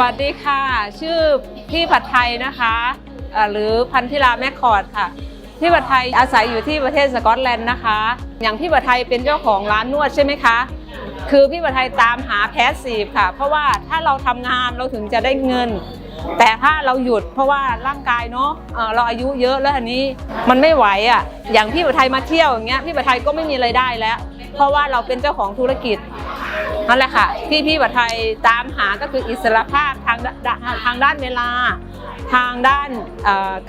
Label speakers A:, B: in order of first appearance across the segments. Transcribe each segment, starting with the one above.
A: วัสดีค่ะ ชื่อพี่ผัดไทยนะคะหรือพันธิลาแมคคอร์ดค่ะพี่ผัดไทยอาศัยอยู่ที่ประเทศสกอตแลนด์นะคะ อย่างพี่ผัดไทยเป็นเจ้าของร้านนวดใช่ไหมคะ คือพี่ผัดไทยตามหาแพสซีฟค่ะ เพราะว่าถ้าเราทำงานเราถึงจะได้เงิน แต่ถ้าเราหยุดเพราะว่าร่างกายเนาะเอ่อเราอายุเยอะแล้วอันนี้มันไม่ไหวอะอย่างพี่ผัดไทยมาเที่ยวอย่างเงี้ยพี่ผัดไทยก็ไม่มีไรายได้แล้ว เพราะว่าเราเป็นเจ้าของธุรกิจ นั่นแหละค่ะ ที่พี่บัตไทยตามหาก็คืออิสรภาพทางทางด้านเวลา ทางด้าน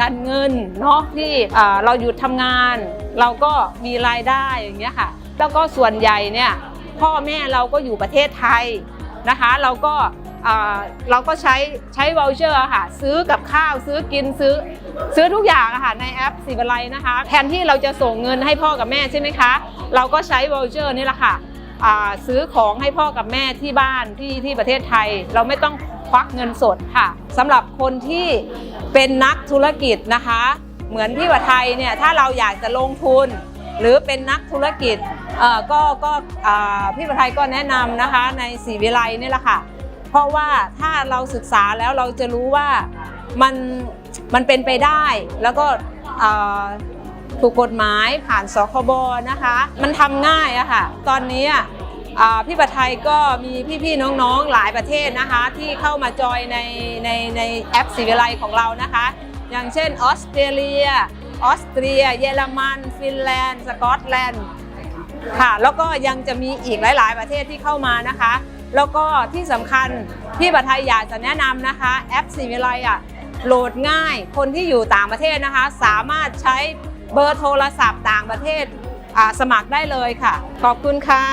A: การเงินเนาะที่เราหยุดทำงาน เราก็มีรายได้อย่างเงี้ยค่ะ แล้วก็ส่วนใหญ่เนี่ยพ่อแม่เราก็อยู่ประเทศไทยนะคะ เราก็เราก็ใช้ใช้วอลเชอร์ค่ะซื้อกับข้าวซื้อกินซื้อซื้อทุกอย่างอะค่ะในแอปสิบอะไรนะคะ แทนที่เราจะส่งเงินให้พ่อกับแม่ใช่ไหมคะ เราก็ใช้วอลเชอร์นี่แหละค่ะ ซื้อของให้พ่อกับแม่ที่บ้านที่ที่ประเทศไทย เราไม่ต้องควักเงินสดค่ะสำหรับคนที่เป็นนักธุรกิจนะคะ เหมือนพี่วัไทยเนี่ยถ้าเราอยากจะลงทุน หรือเป็นนักธุรกิจก็ก็พี่วัไทยก็แนะนำนะคะในสีวิไลนี่แหละค่ะเพราะว่าถ้าเราศึกษาแล้วเราจะรู้ว่ามันมันเป็นไปได้แล้วก็ ถูกกฎหมายผ่านสคบนะคะ มันทำง่ายอะค่ะ ตอนนี้พี่ประไทยก็มีพี่ๆน้องๆหลายประเทศนะคะ ที่เข้ามาจอยในในในแอปสีวิไลของเรานะคะ อย่างเช่นออสเตรเลีย ออสเตรีย เยอรมัน ฟินแลนด์ สกอตแลนด์ค่ะ แล้วก็ยังจะมีอีกหลาย ๆ ประเทศที่เข้ามานะคะ แล้วก็ที่สำคัญพี่ประไทยอยากจะแนะนำนะคะแอปสีวิไลอะโหลดง่ายคนที่อยู่ต่างประเทศนะคะ สามารถใช้ เบอร์โทรศัพท์ต่างประเทศสมัครได้เลยค่ะ ขอบคุณค่ะ